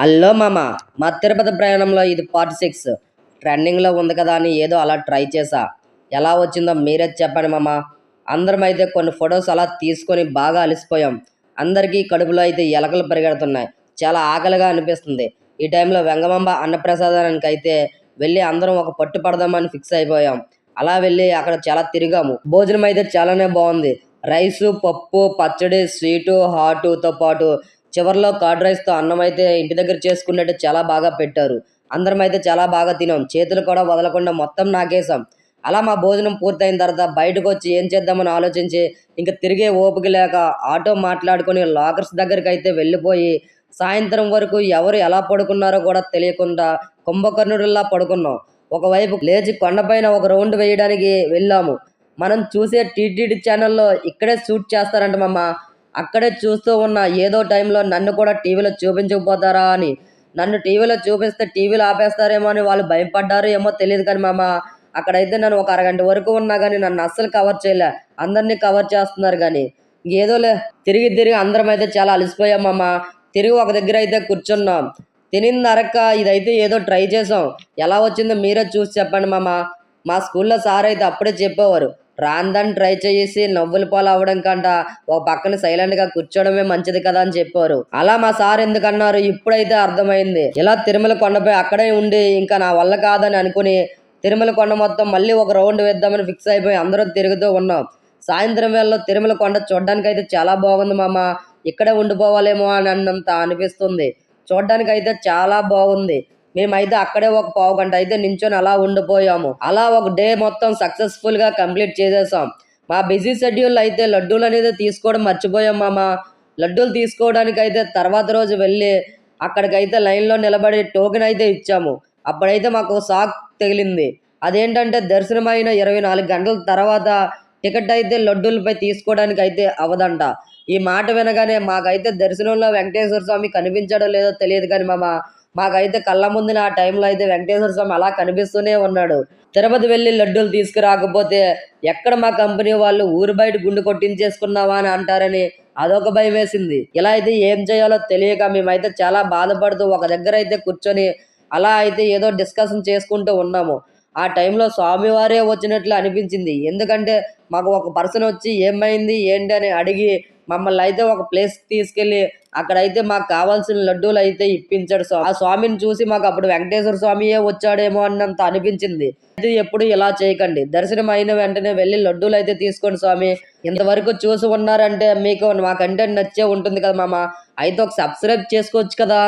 Hello మామ మా తిరుపతి ప్రయాణంలో ఇది పార్ట్ సిక్స్. ట్రెండింగ్లో ఉంది కదా అని ఏదో అలా ట్రై చేసా ఎలా వచ్చిందో మీరే చెప్పండి మామ. అందరం అయితే కొన్ని ఫొటోస్ అలా తీసుకొని బాగా అలసిపోయాం. అందరికీ కడుపులో అయితే ఎలకలు పరిగెడుతున్నాయి. చాలా ఆకలిగా అనిపిస్తుంది. ఈ టైంలో వెంగమాంబ అన్నప్రసాదానికి అయితే వెళ్ళి అందరం ఒక పట్టు పడదామని ఫిక్స్ అయిపోయాం. అలా వెళ్ళి అక్కడ చాలా తిరిగాము. భోజనం అయితే చాలానే బాగుంది. రైసు పప్పు పచ్చడి స్వీటు హాటుతో పాటు చివరిలో కర్డ్ రైస్తో అన్నం అయితే ఇంటి దగ్గర చేసుకున్నట్టు చాలా బాగా పెట్టారు. అందరం అయితే చాలా బాగా తినాం చేతులు కూడా వదలకుండా మొత్తం నాకేసాం అలా మా భోజనం పూర్తయిన తర్వాత బయటకు వచ్చి ఏం చేద్దామని ఆలోచించి ఇంకా తిరిగే ఓపిక లేక ఆటో మాట్లాడుకొని లాకర్స్ దగ్గరికి అయితే వెళ్ళిపోయి సాయంత్రం వరకు ఎవరు ఎలా పడుకున్నారో కూడా తెలియకుండా కుంభకర్ణుడిలా పడుకున్నాం. ఒకవైపు లేచి కొండపైన ఒక రౌండ్ వేయడానికి వెళ్ళాము. మనం చూసే టీటీడీ ఛానల్లో ఇక్కడే షూట్ చేస్తారంట మామ. అక్కడే చూస్తూ ఉన్న ఏదో టైంలో నన్ను కూడా టీవీలో చూపించకపోతారా అని. నన్ను టీవీలో చూపిస్తే టీవీలో ఆపేస్తారేమో అని వాళ్ళు భయపడ్డారు ఏమో తెలియదు కానీ మామ అక్కడైతే నన్ను ఒక అరగంట వరకు ఉన్నా కానీ నన్ను అస్సలు కవర్ చేయలే. అందరినీ కవర్ చేస్తున్నారు కానీ ఏదోలే తిరిగి తిరిగి అందరం అయితే చాలా అలసిపోయామమ్మ తిరిగి ఒక దగ్గర అయితే కూర్చున్నాం. తినింది అరక్క ఇదైతే ఏదో ట్రై చేసాం. ఎలా వచ్చిందో మీరే చూసి చెప్పండి మామ. మా స్కూల్లో సార్ అయితే అప్పుడే చెప్పేవారు. రాందని ట్రై చేసి నవ్వుల పాలు అవ్వడం కంట ఓ పక్కన సైలెంట్గా కూర్చోవడమే మంచిది కదా అని చెప్పారు. అలా మా సార్ ఎందుకన్నారు? ఇప్పుడైతే అర్థమైంది. ఇలా తిరుమల కొండపై అక్కడే ఉండి ఇంకా నా వల్ల కాదని అనుకుని తిరుమల కొండ మొత్తం మళ్ళీ ఒక రౌండ్ వేద్దామని ఫిక్స్ అయిపోయి అందరూ తిరుగుతూ ఉన్నాం. సాయంత్రం వేళలో తిరుమల కొండ చూడడానికి అయితే చాలా బాగుంది మామ. ఇక్కడే ఉండిపోవాలేమో అని అన్నంత అనిపిస్తుంది. చూడడానికి అయితే చాలా బాగుంది. మేమైతే అక్కడే ఒక పావు గంట అయితే నించొని అలా ఉండిపోయాము. అలా ఒక డే మొత్తం సక్సెస్ఫుల్గా కంప్లీట్ చేసేసాం. మా బిజీ షెడ్యూల్ అయితే లడ్డూలు అనేది తీసుకోవడం మర్చిపోయాం మామ. లడ్డూలు తీసుకోవడానికి అయితే తర్వాత రోజు వెళ్ళి అక్కడికైతే లైన్లో నిలబడి టోకెన్ అయితే ఇచ్చాము. అప్పుడైతే మాకు షాక్ తగిలింది. అదేంటంటే దర్శనమైన ఇరవై నాలుగు గంటల తర్వాత టికెట్ అయితే లడ్డూలపై తీసుకోవడానికి అయితే అవదంట. ఈ మాట వినగానే మాకైతే దర్శనంలో వెంకటేశ్వర స్వామి కనిపించడో లేదో తెలియదు కానీ మామ. మాకైతే కళ్ళ ముందున ఆ టైంలో అయితే వెంకటేశ్వర స్వామి అలా కనిపిస్తూనే ఉన్నాడు. తిరుపతి వెళ్ళి లడ్డూలు తీసుకురాకపోతే ఎక్కడ మా కంపెనీ వాళ్ళు ఊరు బయట గుండు కొట్టించేసుకున్నావా అని అంటారని అదొక భయం వేసింది. ఇలా అయితే ఏం చేయాలో తెలియక మేమైతే చాలా బాధపడుతూ ఒక దగ్గర అయితే కూర్చొని అలా అయితే ఏదో డిస్కషన్ చేసుకుంటూ ఉన్నాము. ఆ టైంలో స్వామివారే వచ్చినట్లు అనిపించింది. ఎందుకంటే మాకు ఒక పర్సన్ వచ్చి ఏమైంది ఏంటి అని అడిగి మమ్మల్ని అయితే ఒక ప్లేస్ తీసుకెళ్ళి అక్కడైతే మాకు కావాల్సిన లడ్డూలు అయితే ఇప్పించాడు సో ఆ స్వామిని చూసి మాకు అప్పుడు వెంకటేశ్వర స్వామియే వచ్చాడేమో అన్నంత అనిపించింది. ఇది ఎప్పుడు ఇలా చేయకండి. దర్శనం అయిన వెంటనే వెళ్ళి లడ్డూలు అయితే తీసుకోండి స్వామి. ఇంతవరకు చూసి ఉన్నారంటే మీకు మా కంటెంట్ నచ్చే ఉంటుంది కదా మామ. అయితే ఒక సబ్స్క్రైబ్ చేసుకోవచ్చు కదా.